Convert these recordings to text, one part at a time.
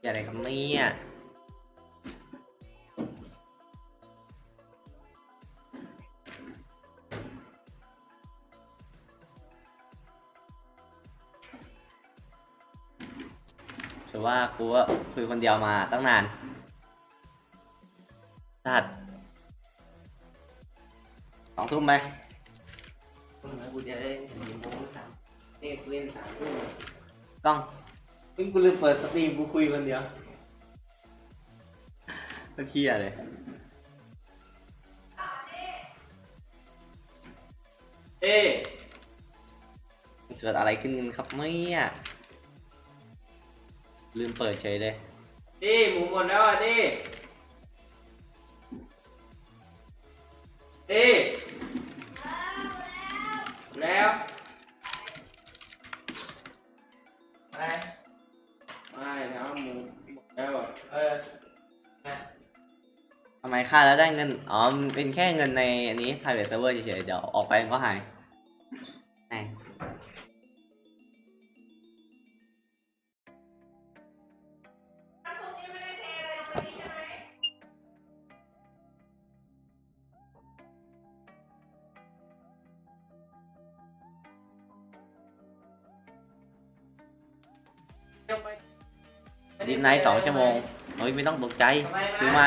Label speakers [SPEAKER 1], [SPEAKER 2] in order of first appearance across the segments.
[SPEAKER 1] อย่าอะไรกับเนี่ยถือว่ากูก็คุยคนเดียวมาตั้งนาน สัตว์สองทุ่มไหม
[SPEAKER 2] คนนั้นกูจะได้เห็นโมงสามเนี่ยกูเล่นสามทุ่ม
[SPEAKER 1] กล้อง ซึ่งกูลืมเปิดสตรีมกูคุยคนเดียวก็เครียดเลย
[SPEAKER 2] เอ๊ะ
[SPEAKER 1] เกิดอะไรขึ้นครับเนี่ยลืมเปิดเฉยเลย
[SPEAKER 2] ดิหมูหมดแล้วอะดิดิ
[SPEAKER 1] ค่าแล้วได้เงิน อ๋อมันเป็นแค่เงินในอันนี้ private server เฉยๆ เดี๋ยวออกไปมันก็หายแหม่ง
[SPEAKER 2] เดี๋ยวไป
[SPEAKER 1] ดิฟไนท์สองชั่วโมง โอ้ยไม่ต้องตกใจ
[SPEAKER 2] ทำไมวะ
[SPEAKER 1] คือมา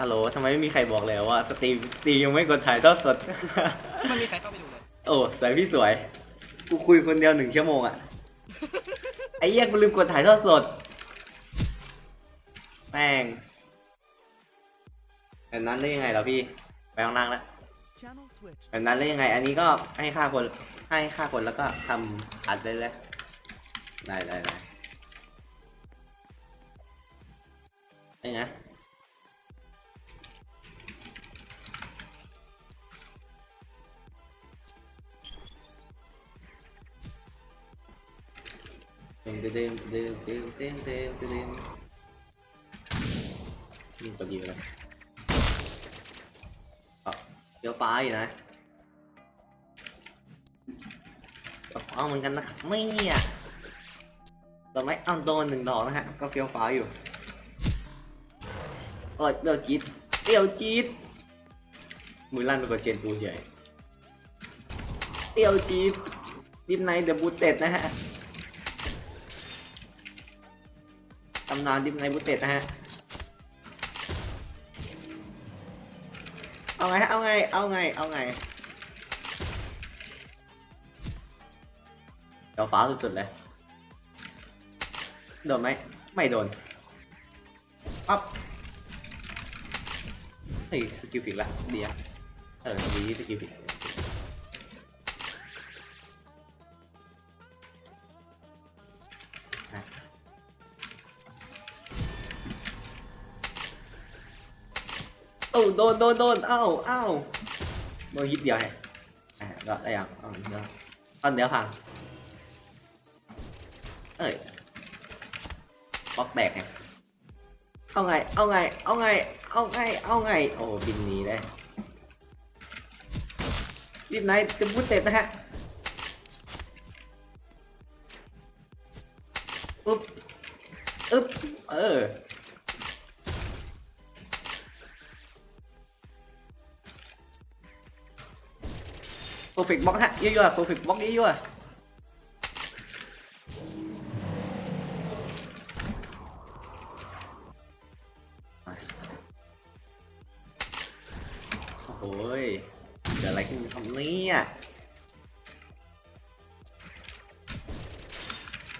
[SPEAKER 1] ฮัลโหลทำไมไม่มีใครบอกแล้วว่าสตรีมสตรีมยังไม่กดถ่ายทอดสด
[SPEAKER 3] ไม่มีใครเข้าไปดูเลย
[SPEAKER 1] โอ้สวยพี่สวย กูคุยคนเดียวหนึ่งชั่วโมงอะไอ้เหี้ยกูลืมกดถ่ายทอดสดแม่งแบบนั้นได้ยังไงเหรอพี่ ไปข้างล่างแล้ว
[SPEAKER 4] Channel switch.
[SPEAKER 1] แบบนั้นได้ยังไง อันนี้ก็ให้ค่าคน ให้ค่าคนแล้วก็ทำอัดได้เลยได้ได้ได้ ช่นะเดิมเดิมเดิมเดิมเดิมเดิมเดิมนี่ตัวเดียวเลยเดี๋ยวปลาอยู่นะเอาเหมือนกันนะครับไม่เนี่ยตอนไม่เอาโดนหนึ่งดอกนะฮะก็เฟี้ยวฟ้าอยู่ โอ้ยเดี๋ยวจี๊ดเดี๋ยวจี๊ดมือลั่นไปกว่าเจนปูเฉยเดี๋ยวจี๊ดดิฟไนท์เดอะบูเต็ดนะฮะตำนานดิฟไนท์บูเต็ดนะฮะเอาไงฮะเอาไงเอาไงเอาไงเดี๋ยวฟ้าสุดๆเลยโดนไหมไม่โดนปั๊บ เฮ้ยสกิลฟิกละเดียวเออดีสกิลฟิกอะโอ้าโดนโดนโดนเอ้าเอ้าโดนฮิตเดียวแฮะอะก็ได้ยังเอาเดี๋ยวตอนเดียวพังเอ้ยบล็อกแตกไงเอาไง เอาไง เอาไง เอาไง เอาไง โอ้บินหนีได้รีบไหนจะบูทเต็ดนะฮะอึ๊บอึ๊บเออ perfect box ฮะยั่วๆ perfect box ยั่วๆ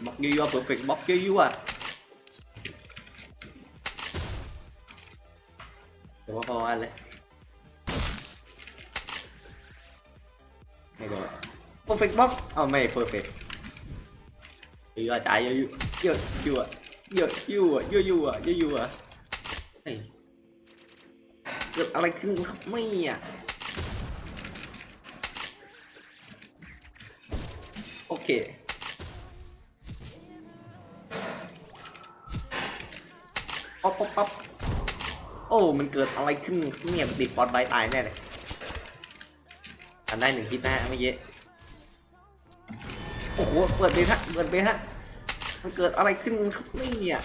[SPEAKER 1] Mặc dù are perfect bóc với you à? Đúng không anh đấy Này rồi. Perfect box Oh mày perfect. You are tại you You you are You you are you you are you you are Hey Được อะไรขึ้นครับไม่อ่ะโอเค ป๊อปป๊อปป๊อปโอ้ มันเกิดอะไรขึ้นเนี่ยติดบอลใบตายแน่เลยอันได้หนึ่งคิดนะฮะเมื่อกี้โอ้โห เปิดไปฮะ เปิดไปฮะ มันเกิดอะไรขึ้นครับเนี่ย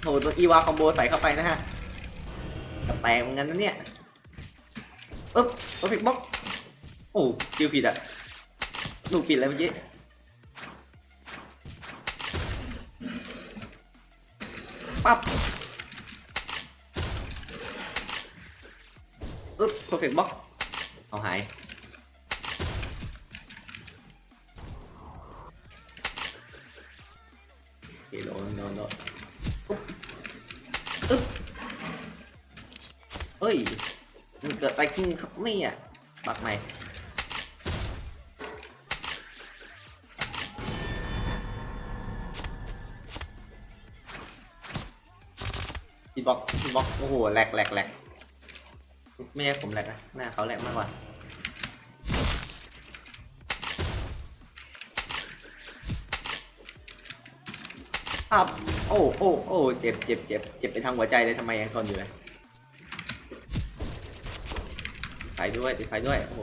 [SPEAKER 1] โหตัวอีวาคอมโบใส่เข้าไปนะฮะกับแตกเหมือนกันนะเนี่ยปึ๊บตัวพิกบ็อกโอ้คิวผิดอะลูกผิดอะไรเมื่อกี้ ปั๊บอึ๊บ perfect box เอาหายโอเคโดนโดนโดนอุ๊บอึ๊บเฮ้ยมันเกิดอะไรขึ้นครับเนี่ยบักใหม่ ทีบ็อกทีบ็อกโอ้โหแหลกแหลกแหลกไม่ใช่ผมแหลกนะหน้าเขาแหลกมากกว่าครับโอ้โอ้โอ้เจ็บเจ็บเจ็บเจ็บไปทางหัวใจเลยทำไมยังทนอยู่เลยติดไฟด้วยติดไฟด้วยโอ้โห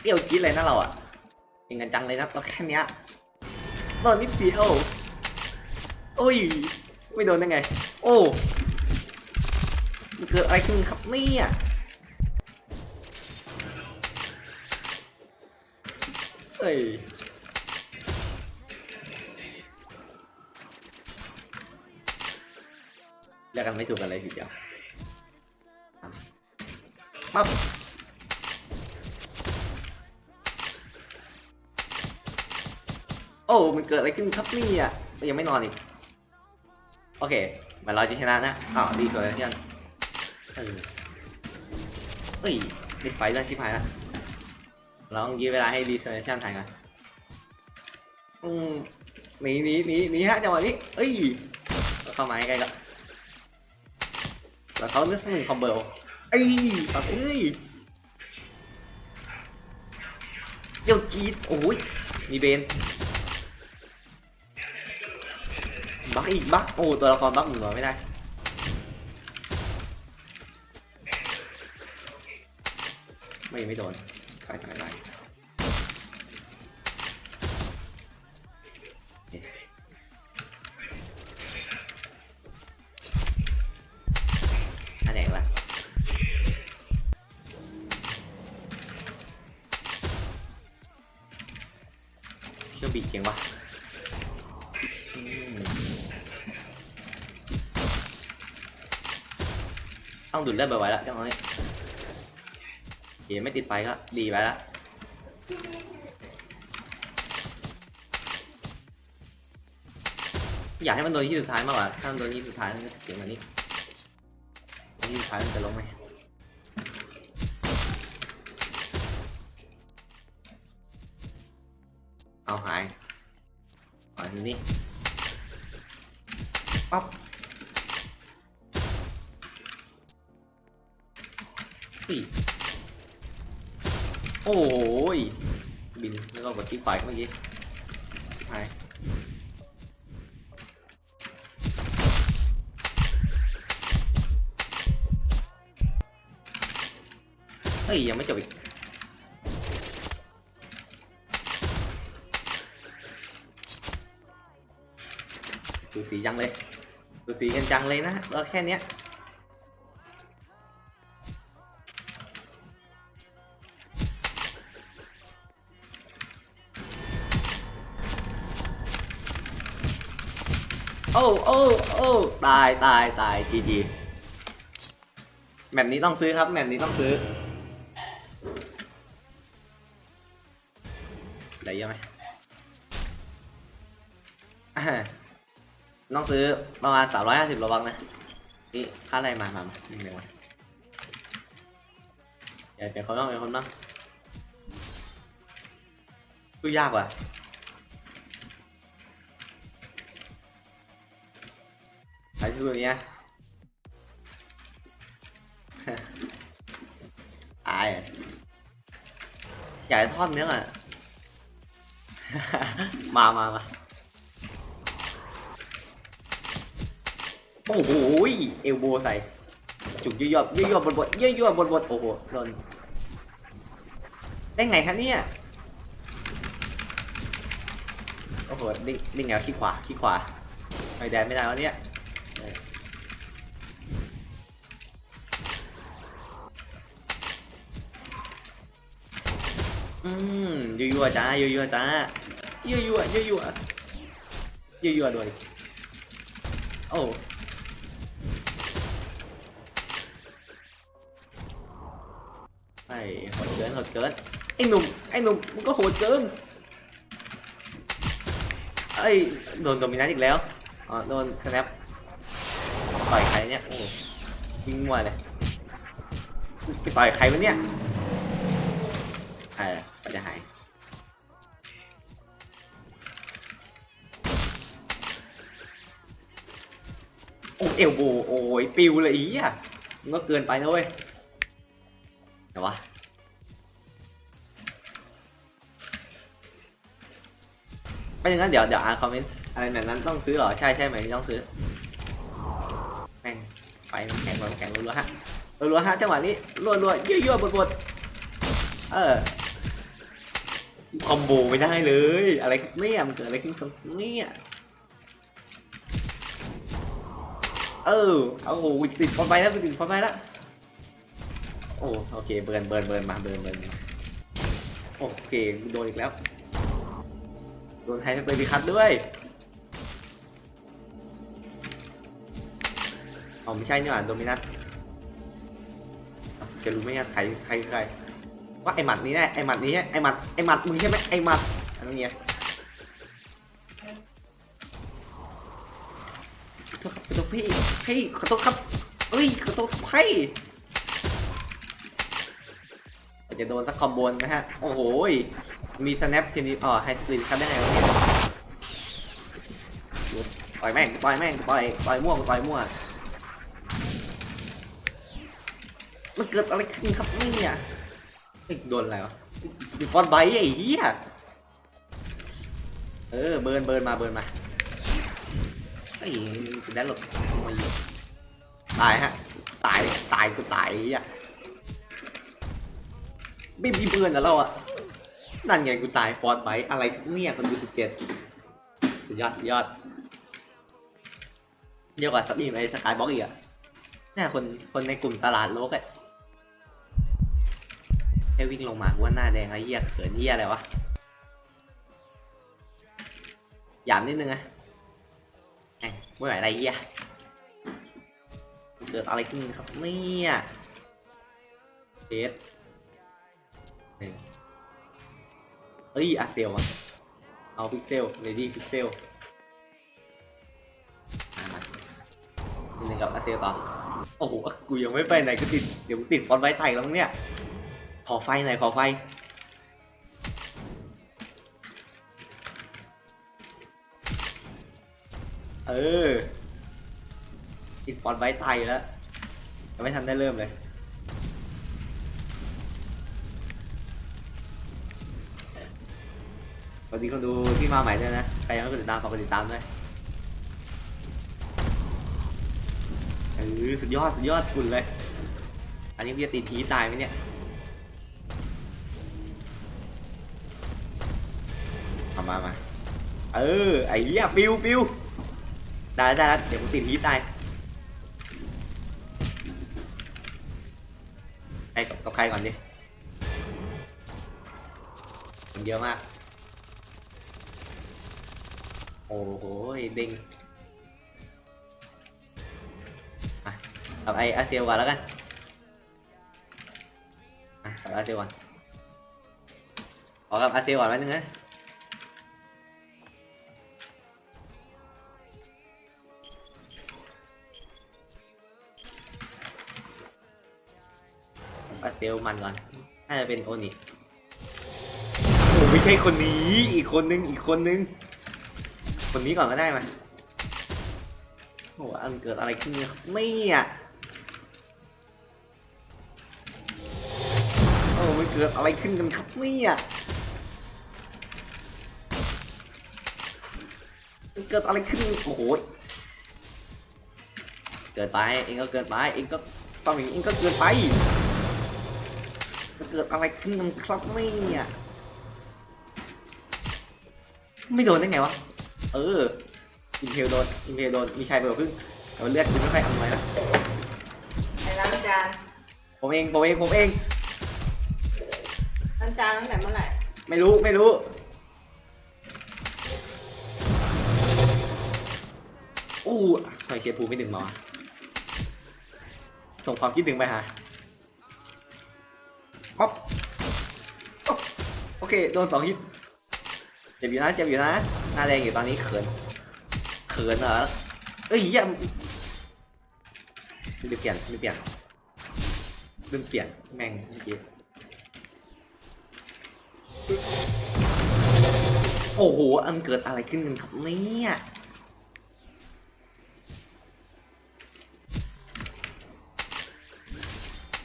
[SPEAKER 1] เปี้ยวจี๊ดเลยนะเราอะยิงกันจังเลยนะตัวแค่เนี้ย โดนนิดเดียวโอ้ย ไม่โดนได้ไง โอ้มันเกิดอะไรขึ้นครับเนี่ยเอ้ยเรียกกันไม่ถูกกันเลยทีเดียวปั๊บ อ้มันเกิดอะไรขึ้นครับนี่ยยังไม่นอนอีก โอเคเหมือนเราจะชนะนะอ้าวดีกว่าแล้วยังเออเอ้ยติดไฟด้วยที่พายละลองยื้อเวลาให้รีเซอร์ชั่นถ่ายกันอืมหนีหนีหนีหนีฮะจังหวะนี้เอ้ยเข้ามาใกล้ๆก็แล้วเขาเลือกหนึ่งคอมโบลเอ้ยตัดเอ้ยเดี๋ยวจี๊ดโอ้ยมีเบน บักอีกบักโอ้ตัวละครบักหนึ่งร้อยไม่ได้ไม่ไม่โดนไปไปไปโอเคอันไหนวะเชื่องบีเก่งวะ ต้องดูดเลือดบ่อยๆแล้วจังเลยเดี๋ยวไม่ติดไฟก็ดีไปแล้วอยากให้มันโดนที่สุดท้ายมากกว่าถ้ามันโดนที่สุดท้ายมันจะเสียงกว่านี้ที่สุดท้ายมันจะลงไหม โอ้ยบินแล้วก็กดที่ไฟเมื่อกี้หายเฮ้ยยังไม่จบอีกดูสียังเลยดูสีกันจังเลยนะเราแค่เนี้ย โอ้โอ้โอ้ตายตายตายจีจีแมปนี้ต้องซื้อครับ แมปนี้ต้องซื้อได้เยอะไหมต้องซื้อประมาณสามร้อยห้าสิบโลบังนะนี่ค่าอะไรมามามาหนึ่งหนึ่งมาเดี๋ยวเดี๋ยวคนบ้างเดี๋ยวคนบ้างดูยากว่ะ ใครชื่อเนี้ยอายอะอยากทอดเนื้ออะ มามามาโอ้โหเอลโบใส่ จุกย่อยๆย่อยๆบนบนย่อยๆบนบนโอ้โหโดนได้ไงคะเนี่ยโอ้โหดิ้งดิ้งแนวขี้ขวาขี้ขวาไม่ได้ไม่ได้แล้วเนี่ย อืมยั่วๆจ้ายั่วๆจ้ายั่วๆยั่วๆยั่วๆด้วยโอ้ไอ้โหดเกินโหดเกินไอ้หนุ่มไอ้หนุ่มมึงก็โหดเกินไอ้ยโดนโดมินัสอีกแล้วอ๋อโดนสแนปต่อยใครเนี่ยโอ้ยิงมัวเลยไปต่อยใครวะเนี่ยเเอลโบโอ้ยปิวเลยอีอะมันก็เกินไปนะเว้ยแต่วะไม่อย่างนั้นเดี๋ยวเดี๋ยวอ่านคอมเมนต์อะไรแบบนั้นต้องซื้อเหรอใช่ใช่ไหมต้องซื้อแม่งไฟมันแข็งมันแข็งรัวๆฮะรัวๆฮะจังหวะนี้รัวๆยั่วๆบดๆเออคอมโบไม่ได้เลย อะไรเนี่ยมันเกิดอะไรขึ้นครับเนี่ย เออเอาโอ้โหติดฟอนไปแล้วติดฟอนไปแล้วโอ้โอเคเบิร์นเบิร์นเบิร์นมาเบิร์นเบิร์นโอเคโดนอีกแล้วโดนไทยไปดิคัตด้วยอ๋อไม่ใช่นี่หว่าโดมินัสจะรู้ไหมอะใครใครใครว่าไอหมัดนี้แน่ไอหมัดนี้ไอหมัดไอหมัดมึงใช่ไหมไอหมัดอันนี้ พี่พี่ขอโทษครับเอ้ยขอโทษพี่จะโดนสักคอมโบนนะฮะ โอ้โห มีสแนปทีนี้อ๋อไฮสปีดคัได้ไงวะเนี่ยต่อยแม่งต่อยแม่งต่อยต่อยม่วงต่อยมั่วมันเกิดอะไรขึ้นครับเนี่ยเอ้ยโดนอะไรวะดิฟอนไบไอ้เหี้ยเออเบิร์นเบิร์นมาเบิร์นมา อ้ยแดนหลบตายฮะ ตาย ตายกูตายอ้เหี้ยไม่มีเพื่อนแล้วเราอะนั่นไงกูตายฟอร์ดไบอะไรเนี่ยคนดูสิบเจ็ดสุดยอดสุดยอดเยอะกว่าสับอีไอสกายบล็อกอีกอะเนี่ยคนคนในกลุ่มตลาดโลกอะแค่วิ่งลงมากูว่าหน้าแดงไอ้เหี้ยเขินเหี้ยอะไรวะหยามนิดนึงอะ แหม่เมื่อไหร่อะไรเหี้ยเกิดอะไรขึ้นครับเนี่ยเทสเอ้ยอาเซลอะเอาพิกเซลเลดี้พิกเซลมาหนึ่งกับอาเซลต่อโอ้โห กูยังไม่ไปไหนก็ติด เดี๋ยวกูติดฟอนไว้ไต่แล้วเนี่ย ขอไฟหน่อยขอไฟ เออติดฟอนไว้ไต่แล้วยังไม่ทันได้เริ่มเลยสวัสดีคนดูที่มาใหม่ด้วยนะ ใครยังไม่กดติดตามฝากกดติดตามด้วยเออสุดยอด สุดยอดคุณเลย อันนี้พี่จะตีทีตายไหมเนี่ยเอามามาเออ ไอ้เหี้ยปิวปิว ได้ได้แล้วเดี๋ยวกูติดฮีทได้ใครกับกับใครก่อนดิคนเยอะมาก โอ้โหเด้งอะกับไออาเซียวก่อนแล้วกันอะกับอาเซียวก่อนขอกับอาเซียวก่อนแป๊บนึงนะ เซลมันก่อนน่าจะเป็นโอนิโอ้ไม่ใช่คนนี้ อีกคนนึง อีกคนนึง คนนี้ก่อนก็ได้มาโอ้อันเกิดอะไรขึ้นเนี่ยไม่อะโอ้มันเกิดอะไรขึ้นกันครับเนี่ยมันเกิดอะไรขึ้น โอ้โห เกิดไป เองก็เกิดไป เองก็ตอนนี้เองก็เกิดไปจะ เกิดอะไรขึ้นกันครับเนี่ยไม่โดนได้ไงวะ เออ อินเทลโดน อินเทลโดน มีชัยไปกว่าครึ่งแต่ว่าเลือดกูไม่ค่อยอำนวยนะ
[SPEAKER 4] ไปล้างจาน
[SPEAKER 1] ผมเอง ผมเอง ผมเอง
[SPEAKER 4] ล้างจานตั้งแต่เมื่อไหร่
[SPEAKER 1] ไม่รู้ ไม่รู้ อู้ทำไมเชียร์ภูไม่ดึงมาส่งความคิดถึงไปหา ป๊อปป๊อปโอเค โดนสองฮิตเจ็บอยู่นะ เจ็บอยู่นะ หน้าแดงอยู่ตอนนี้เขิน เขินเหรอ เอ้ยเหี้ยไม่เปลี่ยนไม่เปลี่ยนลืมเปลี่ยน แม่งเมื่อกี้โอ้โห อันเกิดอะไรขึ้นกันครับเนี่ย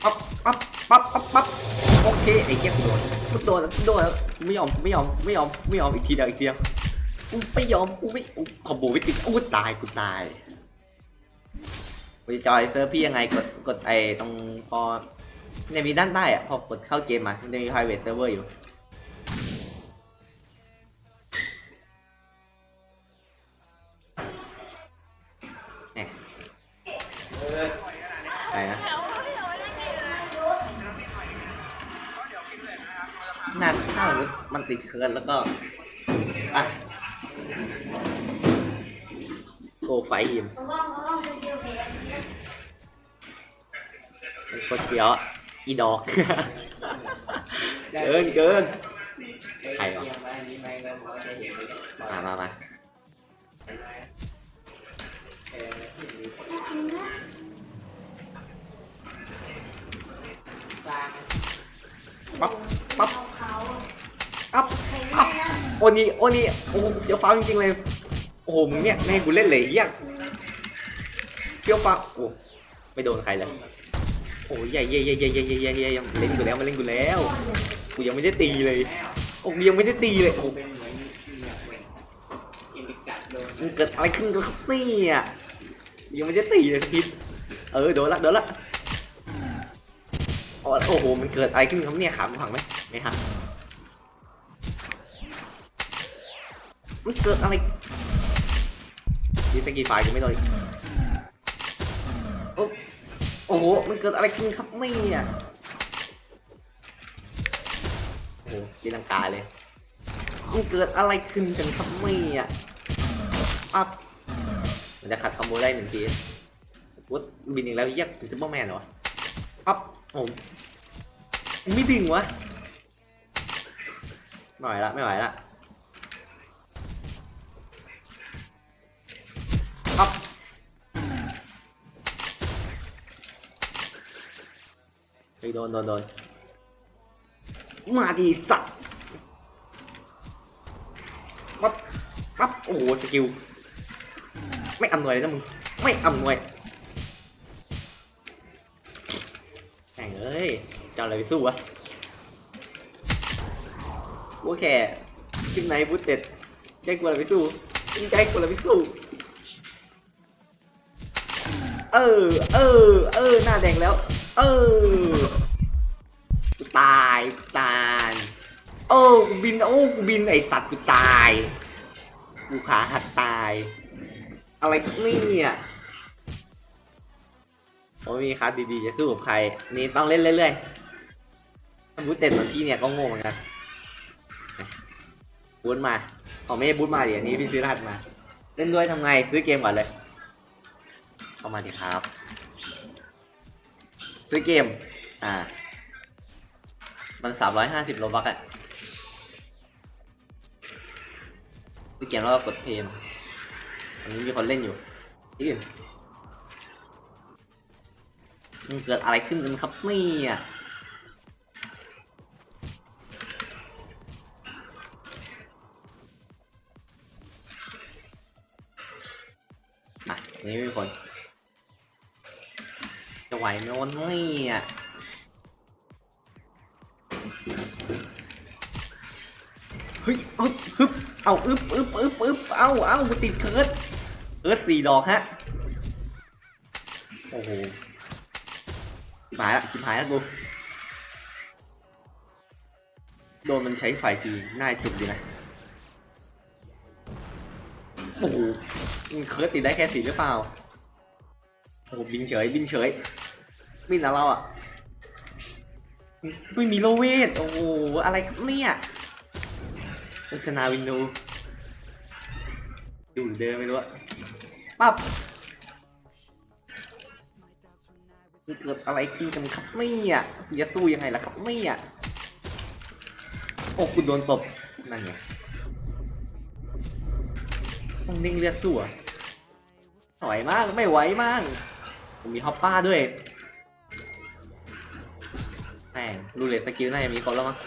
[SPEAKER 1] ปั๊บปั๊บปั๊บปั๊บปั๊บ โอเคไอ้เกี้ยกูโดนกูโดนแล้วกูโดนแล้วไม่ยอมไม่ยอมไม่ยอมไม่ยอมอีกทีเดียวอีกทีเดียวกูไม่ยอมกูไม่ขอโบไม่ติดกูตายกูตายกูจะจอยเซิร์ฟพี่ยังไงกดกดไอ้ตรงพอเนี่ยมีด้านใต้อะพอกดเข้าเกมมามันจะมี private server อยู่ มันติดเคิร์นแล้วก็อะโกไฟยิมมันก็เชียวอีดอก เกินเกินใครวะ
[SPEAKER 2] มา
[SPEAKER 1] มามาปั๊บปั๊บ อัพอัพโอนี่โอนี่โอ้เจ้าฟ้าจริงๆเลย โอ้โหมึงเนี่ยไม่ให้กูเล่นเลยเยี่ยเจ้าฟ้าโอ้ไม่โดนใครเลยโอ้ยใหญ่ใหญ่ใหญ่ใหญ่ใหญ่ใหญ่ใหญ่ใหญ่เล่นกูแล้วมาเล่นกูแล้วกูยังไม่ได้ตีเลยโอ้ยังไม่ได้ตีเลยโอ้
[SPEAKER 2] มันเกิด
[SPEAKER 1] อะไรขึ้นกับนี่อะยังไม่ได้ตีเลยพิษเออโดนละโดนละโอ้โหมันเกิดอะไรขึ้นครับเนี่ยขาผังไหมไม่รับ เกิดอะไรดีสกีไฟกูไม่โดนโอ้โห มันเกิดอะไรขึ้นครับเนี่ยโอ้โหตีลังกาเลย มันเกิดอะไรขึ้นกันครับเนี่ยปั๊บมันจะขัดคอมโบได้หนึ่งทีวุฒบินอีกแล้วเหี้ยักซูเปอร์แมนเหรอวะปั๊บโอ้ไม่ดึงวะ ไม่ไหวละ ไม่ไหวละ ปั๊บเฮ้ยโดนโดนโดนมาดีสัตว์ปั๊บปั๊บ โอ้โห สกิล ไม่อำนวยเลยนะมึง ไม่อำนวยแข่งเอ้ยจะเอาอะไรไปสู้วะโอเคขึ้นไหนพุทธเด็ดใจกูอะไรไปสู้จริงใจกูอะไรไปสู้ เออ เออ เออ หน้าแดงแล้ว เออ ตายตายโอ้กูบิน โอ้กูบินไอสัตว์กูตาย กูขาหักตาย อะไรเนี่ยผมมีคัสดีๆจะสู้กับใคร นี่ต้องเล่นเรื่อยๆถ้าบูทเต็มเหมือนพี่เนี่ยก็โง่เหมือนกันบูทมาผมไม่บูทมาเดี๋ยวนี้พี่ซื้อรหัสมา เล่นด้วยทำไงซื้อเกมก่อนเลย เข้ามาดิครับ ซื้อเกม อ่า มันสามร้อยห้าสิบโลบักอะซื้อเกมแล้วก็กดเพลงอันนี้มีคนเล่นอยู่ที่อื่นมันเกิดอะไรขึ้นกันครับนี่อะนี่มีคน ไหวไหมวันนี้อะเฮ้ยเอ้ยฮึบเอาอึบอึบอึบอึบเอาเอาติดเคิร์ดเคิร์ดสี่ดอกฮะ โอ้โหชิบหายละชิบหายละกู โดนมันใช้ไฟทีน่าจุกดีนะ โอ้โหมันเคิร์ดติดได้แค่สี่หรือเปล่าโอ้โหบินเฉยบินเฉย บินอะเราอะไม่มีโลเวทโอ้โหอะไรครับเนี่ยโฆษณาวินโดว์อยู่เดิมไม่รู้อะปั๊บมันเกิดอะไรขึ้นกันครับเนี่ยกูจะตู้ยังไงล่ะครับเนี่ยโอ้คุณโดนตบนั่นไงต้องนิ่งเลือดสู้อะไหวมากไม่ไหวมากผมมีฮอปป้าด้วย ม่งรูเลตสกิลน่าจะมีคนแล้วมั้ง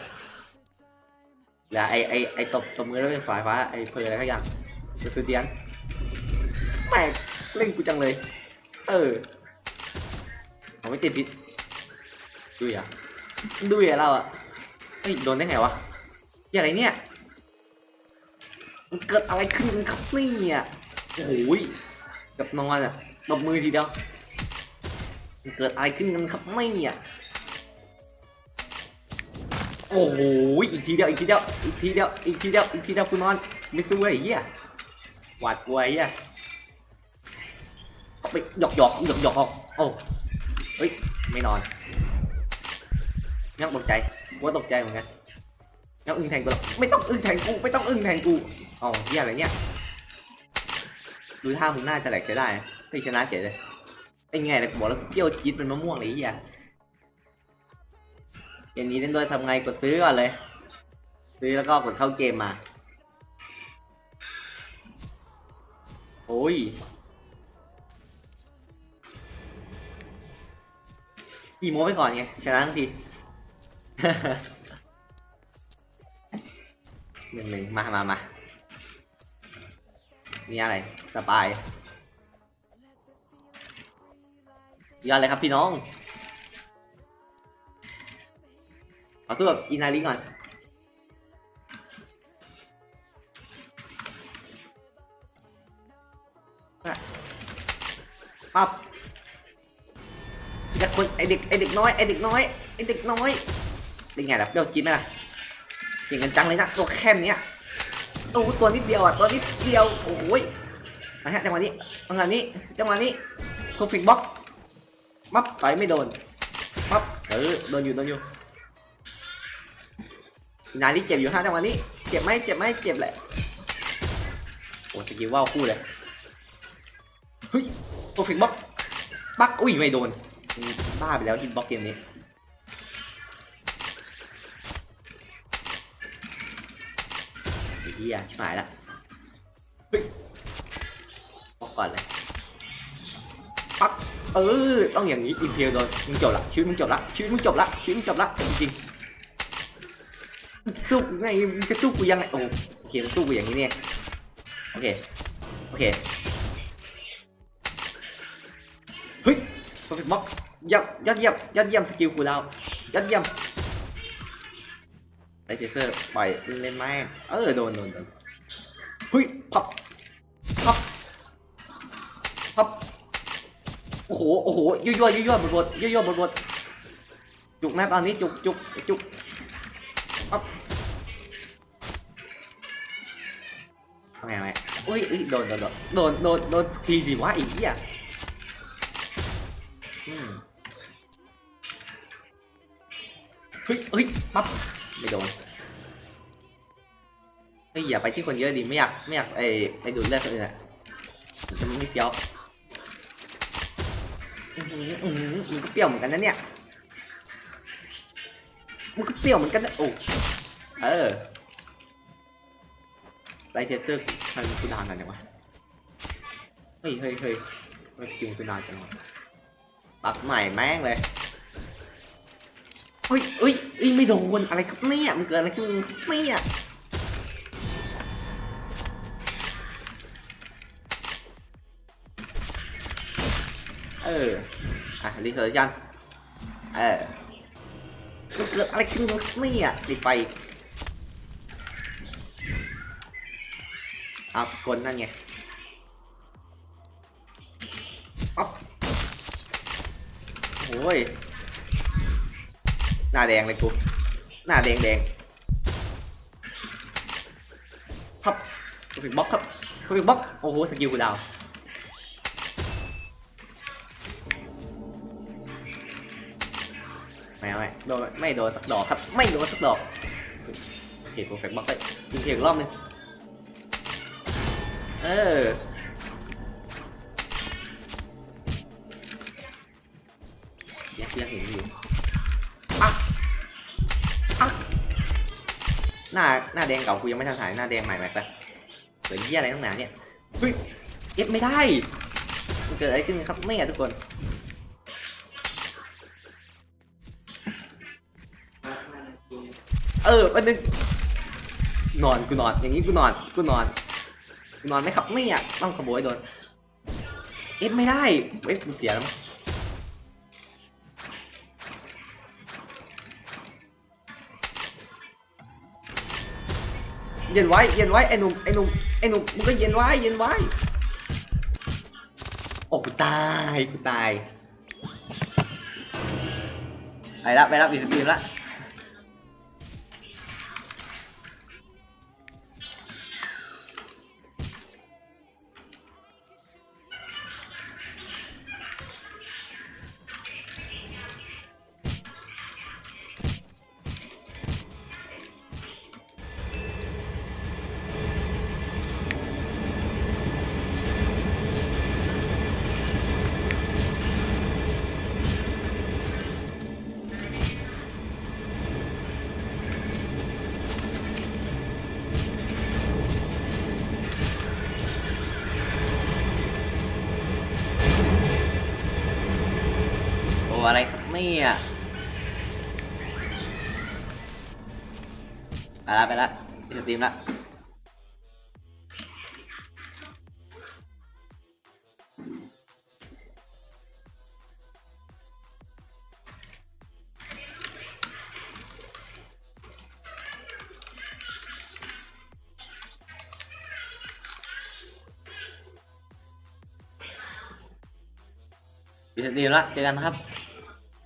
[SPEAKER 1] เหลือไอไอไอตบตบมือแล้วเป็นสายฟ้าไอเพลอะไรก็อย่างจะคือเดียนแม่งเล่นกูจังเลย เออผมไม่ติดพิษดูอะดูอะเราอะเฮ้ยโดนได้ไงวะอย่าอะไรเนี่ยมันเกิดอะไรขึ้นครับนี่ยโอ้โหยกับนอนอะตบมือทีเดียวมันเกิดอะไรขึ้นกันครับไม่เนี่ย โอ้โหอีกทีเดียวอีกทีเดียวอีกทีเดียวอีกทีเดียวอีกทีเดียวคุณนอนไม่สู้ไอ้เหี้ยหวาดกลัวเหี้ยเอาไปหยอกหยอกหยอกหยอกโอ้เฮ้ยไม่นอนยังตกใจว่าตกใจเหมือนกันยังอึ้งแทงกูไม่ต้องอึ้งแทงกูไม่ต้องอึ้งแทงกูอ๋อเหี้ยอะไรเนี่ยดูท่ามึงน่าจะแหลกจะได้ไม่ชนะเฉยเลยเป็นไงล่ะกูบอกแล้วเปรี้ยวจี๊ดเป็นมะม่วงเลยเฮีย อย่างนี้เล่นด้วยทำไงกดซื้อก่อนเลย ซื้อแล้วก็กดเข้าเกมมา โอ้ยกี่โมไปก่อนไง ชนะทั้งทีหนึ่งหนึ่งมามามานี่อะไรสปายยอดเลยครับพี่น้อง อตัวแบบอินาลีก่อน ปั๊บอยากคนไอเด็กไอเด็กน้อยไอเด็กน้อยไอเด็กน้อยเป็นไงล่ะเปรี้ยวจี๊ดไหมล่ะเก่งกันจังเลยนะตัวแค่เนี้ยโอ้โหตัวนิดเดียวอะตัวนิดเดียวโอ้ยนะฮะจังหวะนี้จังหวะนี้จังหวะนี้โคฟิกบ็อกมับต่อยไม่โดนมับเออโดนอยู่โดนอยู่ นายนี่เจ็บอยู่ฮะจังหวะนี้ เจ็บไหมเจ็บไหมเจ็บแหละ โอ้สกิลว่าวคู่เลย เฮ้ยโปรฟิกบ็อกปักอุ้ยไม่โดน บ้าไปแล้วฮิตบ็อกเกมนี้ ไอ้เหี้ยชิบหายละ เฮ้ยบอกก่อนเลยปักเออ ต้องอย่างนี้อินเทลโดนมึงจบละชีวิตมึงจบละชีวิตมึงจบละชีวิตมึงจบละจริง ๆสู้กูไงมึงจะสู้กูยังไงโอ้โอเคมึงสู้กูอย่างนี้เนี่ยโอเคโอเคเฮ้ย perfect block ยอดยอดเยี่ยมยอดเยี่ยมสกิลกูแล้วยอดเยี่ยมไลท์เทเซอร์ปล่อยเล่นไหมเออโดนโดนโดนเฮ้ยพับพับพับโอ้โหโอ้โหยั่วยั่วยั่วยั่วบดบดยั่วยั่วบดบดจุกนะตอนนี้จุกจุกจุก อุ้ยอุ้ยโดนโดนโดนโดนโดนโดนทีสิวะไอ้เหี้ยอืมเฮ้ยเฮ้ยปั๊บไม่โดนเฮ้ยอย่าไปที่คนเยอะดิไม่อยากไม่อยากไอ้ไอ้ดูดเลือดคนอื่นอะจะไม่เปรี้ยวอื้อหืออื้อหือมันก็เปรี้ยวเหมือนกันนะเนี่ยมันก็เปรี้ยวเหมือนกันนะโอ้เออ ไลท์เทสเตอร์ทำกูดานกันยังวะเฮ้ยเฮ้ยเฮ้ยมันสกิลกูดานจังวะปรับใหม่แม่งเลยเฮ้ยเฮ้ยเฮ้ยไม่โดนอะไรครับเนี่ยมันเกิดอะไรขึ้นเนี่ยเออ อะรีเทิร์นยันเออมันเกิดอะไรขึ้นเนี่ยติดไปอีก อัพกลนั่นไงอัพโอ้ย หน้าแดงเลยกู หน้าแดงแดงพับกูผิดบล็อกครับกูผิดบล็อก โอ้โห สกิลกูดาวไม่เอาไม่โดนไม่โดนสักดอกครับ ไม่โดนสักดอกโอเคกูเฟกบล็อกไปยิงเพียงรอบนึง เออ ยังยังเห็นอยู่อะอะหน้า หน้าแดงเก่ากูยังไม่ทันถ่าย หน้าแดงใหม่แม็กเลยเกิดเหี้ยอะไรตั้งนานเนี่ยเฮ้ยเอฟไม่ได้ มันเกิดอะไรขึ้นครับไม่อะทุกคนเออวันนึงนอนกูนอนอย่างนี้กูนอนกูนอน นอนไหมครับไม่อะต้องขโมยโดนเอฟไม่ได้เอฟกูเสียแล้วเย็นไว้เย็นไว้ไอ้หนุ่มไอ้หนุ่มไอ้หนุ่มมึงก็เย็นไว้เย็นไว้โอ้กูตายกูตายไปละไปละบีบบีละ เนี่ย ไปละไปละปิดสตรีมละปิดสตรีมละเจอกันครับ